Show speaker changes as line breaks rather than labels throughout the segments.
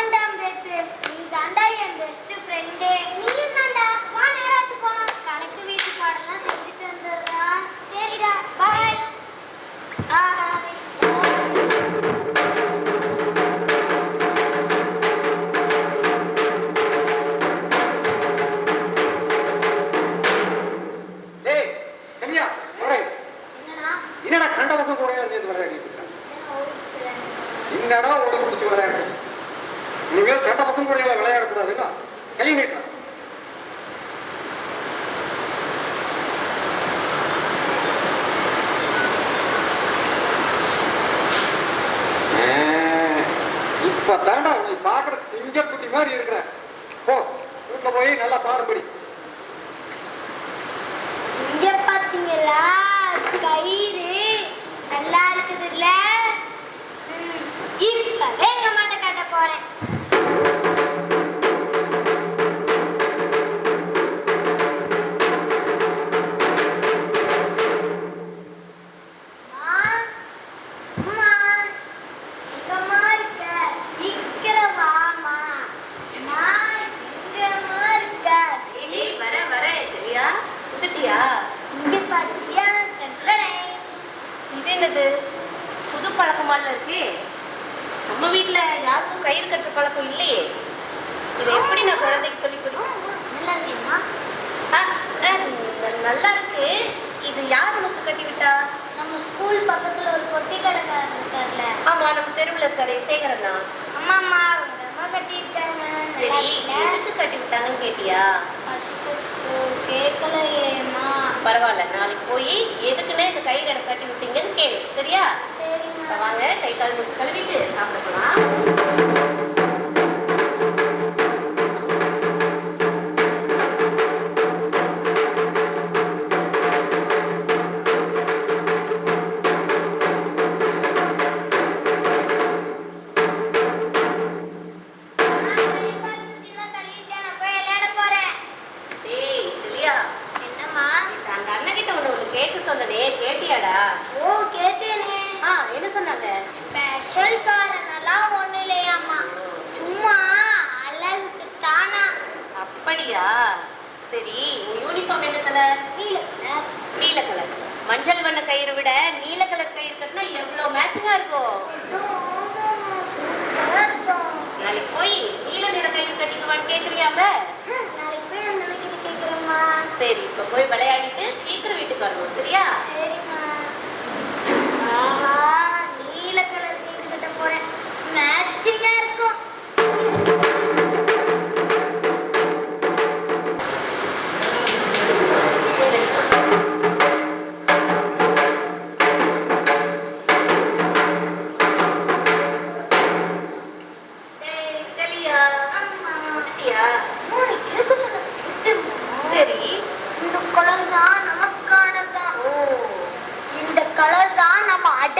Amanda என்னது? புது பழக்கமால இருக்கே. நம்ம வீட்ல யாருக்கும் கயிறு கட்டுற பழக்கம் இல்லையே. இதை எப்படி நான் குழந்தைக்கு சொல்லி புரியும்
நல்லா
இருக்கு இது யார் உனக்கு கட்டி விட்டா?
நம்ம ஸ்கூல் பக்கத்துல ஒரு பொட்டி கடைக்காரர் இருக்கார்ல.
ஆமா நம்ம தெருவில் இருக்காரே சேகரண்ணா
அம்மா அம்மா அம்மா கட்டிட்டாங்க
சரி எதுக்கு கட்டி விட்டாங்கன்னு கேட்டியா? பரவாயில்ல நாளைக்கு போய் எதுக்குன்னே இந்த கயிறு எனக்கு கட்டி விட்டீங்கன்னு கேளு சரியா? வாங்க கை கால் முடிச்சு கழுவிட்டு சாப்பிட போலாம் சொன்னனே கேட்டியாடா?
ஓ கேட்டேனே.
ஆ என்ன சொன்னாங்க?
ஸ்பெஷல் காரணம்லாம் ஒண்ணு இல்லையாம்மா. சும்மா அழகுக்கு தானா?
அப்படியா? சரி உன் யூனிஃபார்ம் என்ன கலர்
நீல கலர்
நீல கலர் மஞ்சள் வண்ண கயிறு விட நீல கலர் கயிறு கட்டினா எவ்வளவு மேட்சிங்கா இருக்கும்? நாளைக்கு போய் நீல நிற கயிறு கட்டிக்குவான்னு கேக்குறியாம சரி இப்ப போய் விளையாடிட்டு சீக்கிரம் வீட்டுக்கு வரணும் சரியா?
சரிம்மா.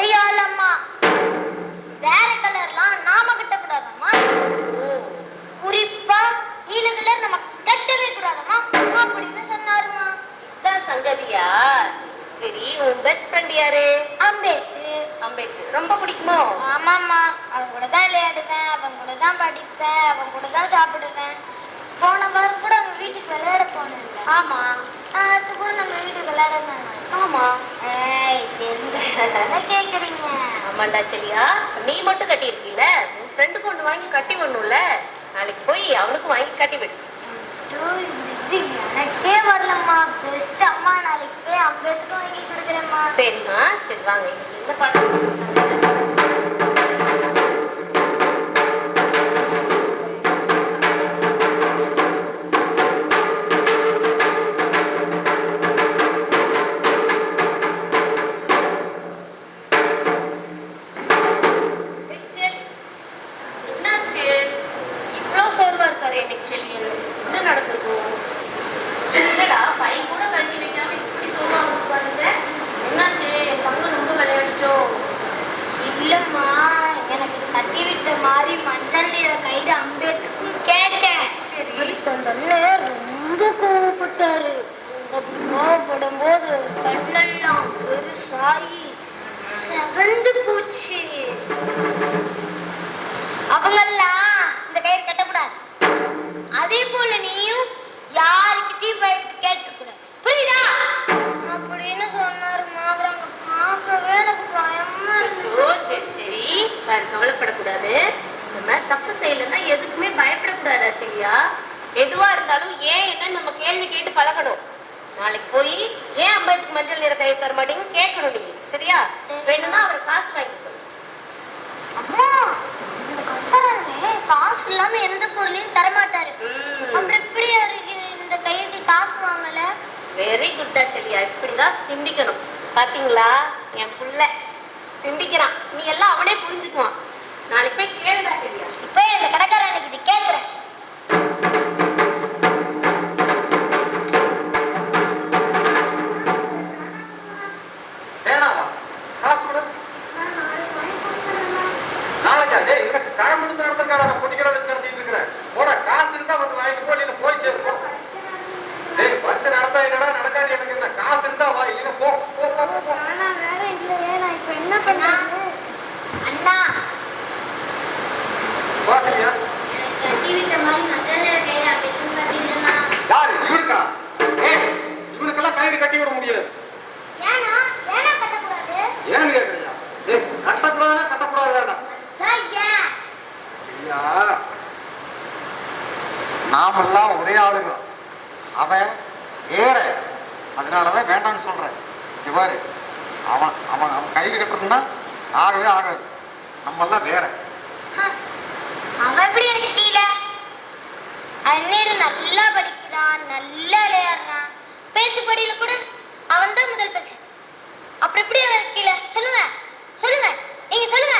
அடையாளமா வேற கலர்லாம் நாம கட்டக்கூடாதம்மா.
ஓ
குறிப்பா நீல கலர் நம்ம கட்டவே கூடாதம்மா. அப்படின்னு சொன்னாருமா
இதான் சங்கதியா சரி உன் பெஸ்ட் ஃப்ரெண்ட் யாரு?
அம்பேத்து
அம்பேத்கர் ரொம்ப பிடிக்குமோ?
ஆமாம்மா. அவன் கூட தான் விளையாடுவேன். அவன் கூட தான் படிப்பேன். அவன் கூட தான் சாப்பிடுவேன். போன வாரம் வீட்டுக்கு விளையாட போனேன்.
ஆமா.
அது கூட நம்ம வீட்டுக்கு விளையாட
ஆமா.
ஏய் தெரிஞ்ச கேக்குறீங்க.
ஆமாண்டா செல்லியா நீ மட்டும் கட்டியிருக்கீல உன் ஃப்ரெண்டுக்கு ஒன்று வாங்கி கட்டி வரணும்ல நாளைக்கு போய் அவனுக்கும் வாங்கி கட்டி விடு.
எனக்கே வரலம்மா. பெஸ்ட் அம்மா நாளைக்கு போய் அம்பேத்துக்கு வாங்கி கொடுக்குறேம்மா.
சரிம்மா. சரி வாங்க. என்ன பாடம்
அப்படி கோவப்படும் போது கண்ணெல்லாம் பெருசாகி செவந்து போச்சு. அவங்கெல்லாம் இந்த கயிறு கட்டக்கூடாது. அதே போல நீயும் யாருக்கிட்டையும் போயிட்டு கேட்டுக்கூடாது புரியுதா? அப்படின்னு சொன்னாருமா அவர் அங்க பார்க்கவே எனக்கு பயமா இருந்துச்சு.
சரி சரி. பாரு கவலைப்படக்கூடாது. நம்ம தப்பு செய்யலைன்னா எதுக்குமே பயப்படக்கூடாது சரியா எதுவா இருந்தாலும் ஏன் என்ன நம்ம கேள்வி கேட்டு பழகணும். நாளைக்கு போய் ஏன் அம்பதுக்கு மஞ்சள் நிற கை தர மாட்டீங்கன்னு கேட்கணும் நீங்க. சரியா? வேணும்னா அவர் காசு வாங்கி சொல்லு.
அம்மா காசு இல்லாம எந்த பொருளையும் தரமாட்டாரு.
அப்புறம்
எப்படி அவருக்கு இந்த கைக்கு காசு வாங்கல?
வெரி குட்டா செல்லியா. இப்படிதான் சிந்திக்கணும். பாத்தீங்களா? என் புள்ள. சிந்திக்கிறான். நீ எல்லாம் அவனே புரிஞ்சுக்குவான். நாளைக்கு போய் கேளுடா
நடத்தா என்னடா நடக்காது எனக்கு என்ன காசு இருந்தா வா இல்லைன்னா போ போ போ போ, போ.
ஆனா வேற இல்லையே நான் இப்போ என்ன பண்றது? அண்ணா.
வா சரியா?
கட்டி விட்ட மாதிரி கட்டி விடுனா
யாரு? இவனுக்கா? ஏய் இவனுக்கெல்லாம் கயிறு கட்டி விட முடியாது.
ஏன்னா ஏன்னா கட்டக்கூடாது.
ஏன்னு கேக்குறியா? கட்டக்கூடாதுடா
அதான் ஏன்?
சரியா? நாமெல்லாம் ஒரே ஆளுங்க. அவன் வேற அதனாலதான் வேண்டாம்னு சொல்றேன். இங்க பாரு. அவன் அவன் அவன் கயிறு கட்டுறதுன்னா ஆகவே ஆகாது. நம்மெல்லாம் வேற.
அவன் எப்படி அண்ணேடு நல்லா படிக்கிறான் நல்லா விளையாடுறான். பேச்சு படியில கூட அவன் தான் முதல் பேச்சு. அப்புறம் எப்படி அவன் கீழே? சொல்லுங்க. சொல்லுங்க. நீங்க சொல்லுங்க.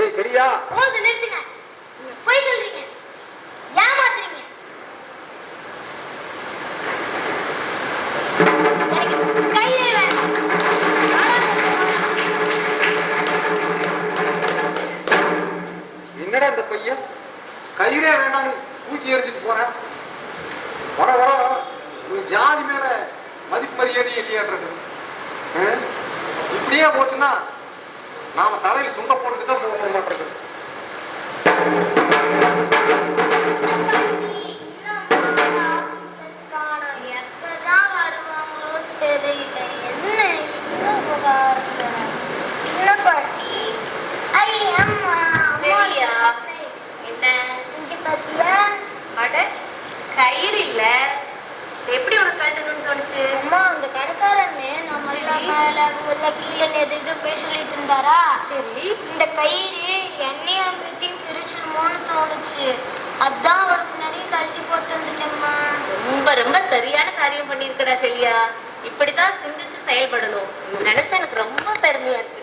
ஏய் சரியா?
போது நிறுத்துங்க பொய் சொல்றீங்க ஏமாத்துறீங்க எனக்கு கயிறே வேண்டாம்
என்னடா இந்த பையன்? கயிறே வேண்டாம்னு தூக்கி எறிஞ்சிட்டு போறேன் வர வர உன் ஜாதி மேல மதிப்பு மரியாதை இல்லையாட்டு இப்படியே போச்சுன்னா நாம தலையில் துண்டை போட்டுட்டு தான் போக மாட்டேங்குது
என்ன இன்னும் உபகாரம் என்ன பாட்டி? ஐ அம்மா
சரியா?
surprise.
என்ன?
இங்க பாத்தியா?
அட கயிறு இல்ல. எப்படி உனக்கு கழட்டணும்னு தோணுச்சு?
அம்மா அந்த கடைக்காரன்னு நம்ம. மேல உள்ள கீழே எது எது போய் சொல்லிட்டு இருந்தாரா?
சரி.
இந்த கயிறு என்னையும் அம்பத்தையும் பிரிச்சிருமோன்னு தோணுச்சு. அதான் அவர் முன்னாடி கழட்டி போட்டு வந்துட்டேம்மா.
ரொம்ப ரொம்ப சரியான காரியம் பண்ணியிருக்கடா செல்லியா. இப்படிதான் சிந்திச்சு செயல்படணும். நினைச்சா எனக்கு ரொம்ப பெருமையா இருக்கு.